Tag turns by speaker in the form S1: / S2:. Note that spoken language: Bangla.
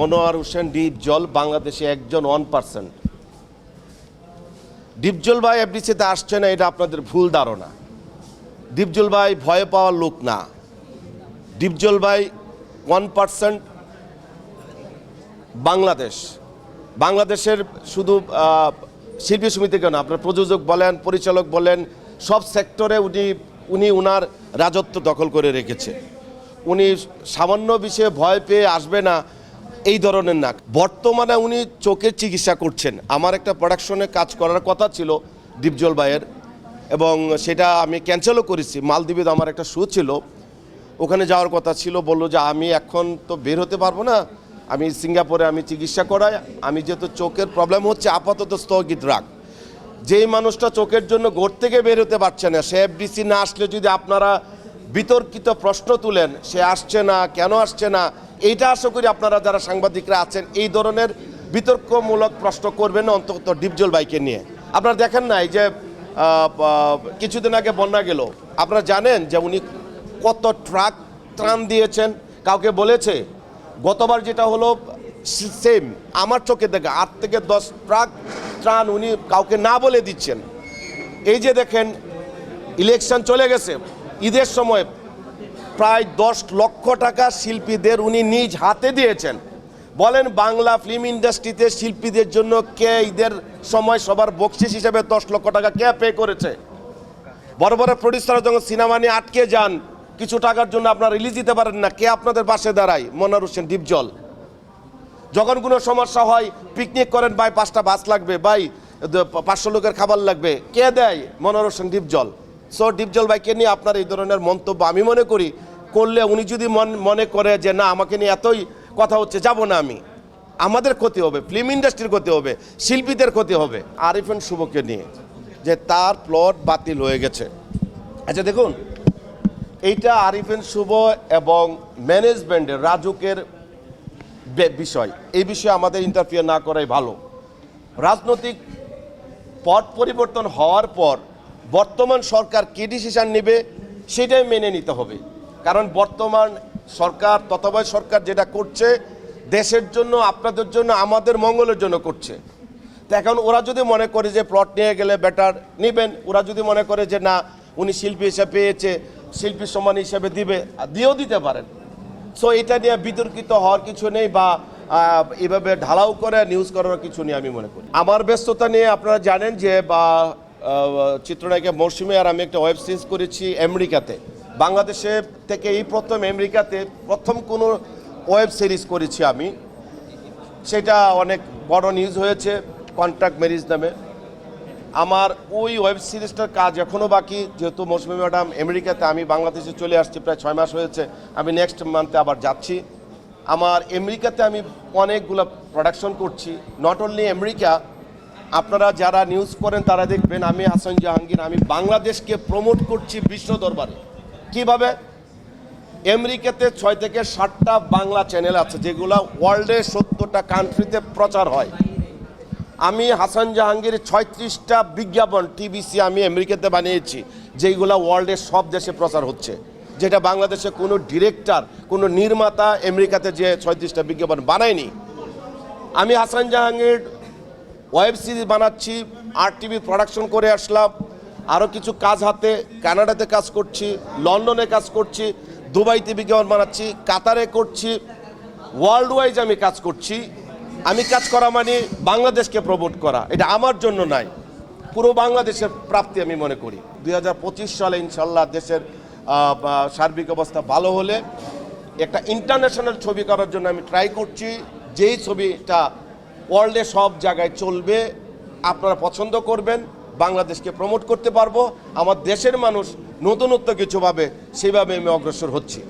S1: মনোয়ার হোসেন ডিপ জল বাংলাদেশে একজন ওয়ান পার্সেন্ট ডিপজল ভাই এফডিসিতে আসছে না, এটা আপনাদের ভুল ধারণা। ডিপজল ভাই ভয় পাওয়ার লোক না। ডিপজল ভাই ওয়ান পার্সেন্ট বাংলাদেশ। বাংলাদেশের শুধু শিল্পী সমিতি কেন আপনার প্রযোজক বলেন, পরিচালক বলেন, সব সেক্টরে উনি উনি উনার রাজত্ব দখল করে রেখেছে। উনি সামান্য বিষয়ে ভয় পেয়ে আসবে না এই ধরনের নাক। বর্তমানে উনি চোখের চিকিৎসা করছেন। আমার একটা প্রোডাকশনে কাজ করার কথা ছিল দীপজল ভাইয়ের, এবং সেটা আমি ক্যান্সেলও করেছি। মালদ্বীপে আমার একটা শো ছিল। ওখানে যাওয়ার কথা ছিল, বলল যে আমি এখন তো বের হতে পারব না। আমি সিঙ্গাপুরে আমি চিকিৎসা করাই। আমি যেহেতু চোখের প্রবলেম হচ্ছে, আপাতত স্থগিত রাখ। যেই মানুষটা চোখের জন্য ঘর থেকে বের হতে পারছে না, সে এফডিসি না আসলে যদি আপনারা বিতর্কিত প্রশ্ন তুলেন, সে আসছে না, কেন আসছে না এইটা আশা করি আপনারা যারা সাংবাদিকরা আছেন, এই ধরনের বিতর্কমূলক প্রশ্ন করবেন অন্তত ডিপজল বাইকে নিয়ে। আপনারা দেখেন না এই যে কিছুদিন আগে বন্যা গেল। আপনারা জানেন যে উনি কত ট্রাক ত্রাণ দিয়েছেন, কাউকে বলেছে? গতবার যেটা হলো, সেম, আমার চোখে দেখা আট থেকে দশ ট্রাক ত্রাণ উনি কাউকে না বলে দিচ্ছেন। এই যে দেখেন, ইলেকশন চলে গেছে। ঈদের সময় প্রায় দশ লক্ষ টাকা শিল্পীদের উনি নিজ হাতে দিয়েছেন। বলেন, বাংলা ফিল্ম ইন্ডাস্ট্রিতে শিল্পীদের জন্য কে ঈদের সময় সবার বকশিস হিসেবে দশ লক্ষ টাকা কে পে করেছে? বড় বড় প্রডিউসার যখন সিনেমা নিয়ে আটকে যান, কিছু টাকার জন্য আপনারা রিলিজ দিতে পারেন না। কে আপনাদের পাশে দাঁড়ায়? মনার হোসেন ডিপজল। যখন কোনো সমস্যা হয় পিকনিক করেন, ভাই, পাঁচটা বাস লাগবে, ভাই পাঁচশো লোকের খাবার লাগবে। কে দেয়? মনোর হোসেন ডিপজল। সো ডিপজল ভাইকে নিয়ে আপনার এই ধরনের মন্তব্য আমি মনে করি করলে উনি যদি মন করে যে না, আমাকে নিয়ে এতই কথা হচ্ছে, যাব না আমি। আমাদের ক্ষতি হবে ফিল্ম ইন্ডাস্ট্রির ক্ষতি হবে, শিল্পীদের ক্ষতি হবে। আরিফেন শুভকে নিয়ে যে তার প্লট বাতিল হয়ে গেছে। আচ্ছা দেখুন, এইটা আরিফেন শুভ এবং ম্যানেজমেন্টের রাজুকের বিষয়। এই বিষয়ে আমাদের ইন্টারফিয়ার না করাই ভালো। রাজনৈতিক পট পরিবর্তন হওয়ার পর বর্তমান সরকার কী ডিসিশন নেবে, সেটাই মেনে নিতে হবে। কারণ বর্তমান সরকার, তত্ত্বাবধায়ক সরকার যেটা করছে, দেশের জন্য, আপনাদের জন্য, আমাদের মঙ্গলের জন্য করছে। তো এখন ওরা যদি মনে করে যে প্লট নিয়ে গেলে বেটার নেবেন, ওরা যদি মনে করে যে না, উনি শিল্পী হিসেবে পেয়েছে, শিল্পী সমান হিসেবে দিবে দিয়েও দিতে পারেন। সো এটা নিয়ে বিতর্কিত হওয়ার কিছু নেই বা এভাবে ঢালাও করে নিউজ করার কিছু নেই আমি মনে করি। আমার ব্যস্ততা নিয়ে আপনারা জানেন যে, বা চিত্রনায়িকা মৌসুমী আর আমি একটা ওয়েব সিরিজ করেছি, আমেরিকাতে। বাংলাদেশে থেকে এই প্রথম আমেরিকাতে প্রথম কোনো ওয়েব সিরিজ করেছি আমি। সেটা অনেক বড় নিউজ হয়েছে কন্ট্রাক্ট ম্যারিজ নামে। আমার ওই ওয়েব সিরিজটার কাজ এখনও বাকি, যেহেতু মৌসুমী ম্যাডাম আমেরিকাতে, আমি বাংলাদেশে চলে আসছি, প্রায় ছয় মাস হয়েছে। আমি নেক্সট মান্থে আবার যাচ্ছি। আমার আমেরিকাতে আমি অনেকগুলো প্রোডাকশন করছি নট অনলি আমেরিকা, আপনারা যারা নিউজ করেন তারা দেখবেন, আমি হাসান জাহাঙ্গীর, আমি বাংলাদেশকে প্রমোট করছি বিশ্ব দরবারে। কীভাবে? আমেরিকাতে ছয় থেকে ষাটটা বাংলা চ্যানেল আছে, যেগুলো ওয়ার্ল্ডের সত্তরটা কান্ট্রিতে প্রচার হয়। আমি হাসান জাহাঙ্গীর ছয়ত্রিশটা বিজ্ঞাপন টিভিসি আমি আমেরিকাতে বানিয়েছি যেগুলো ওয়ার্ল্ডের সব দেশে প্রচার হচ্ছে। যেটা বাংলাদেশে কোনো ডিরেক্টর কোনো নির্মাতা আমেরিকাতে যে ছয়ত্রিশটা বিজ্ঞাপন বানায়নি। আমি হাসান জাহাঙ্গীর ওয়েব সিরিজ বানাচ্ছি আর টিভি প্রোডাকশন করে আসলাম। আরও কিছু কাজ হাতে, কানাডাতে কাজ করছি, লন্ডনে কাজ করছি দুবাইতে বিজ্ঞাপন বানাচ্ছি, কাতারে করছি ওয়ার্ল্ড ওয়াইজ আমি কাজ করছি। আমি কাজ করা মানে বাংলাদেশকে প্রমোট করা, এটা আমার জন্য নাই। পুরো বাংলাদেশের প্রাপ্তি আমি মনে করি। দুই হাজার পঁচিশ সালে ইনশাল্লাহ দেশের সার্বিক অবস্থা ভালো হলে একটা ইন্টারন্যাশনাল ছবি করার জন্য আমি ট্রাই করছি। যেই ছবিটা ওয়ার্ল্ডে সব জায়গায় চলবে, আপনারা পছন্দ করবেন। বাংলাদেশকে প্রমোট করতে পারব। আমার দেশের মানুষ নতুনত্ব কিছুভাবে সেভাবে আমি অগ্রসর হচ্ছি।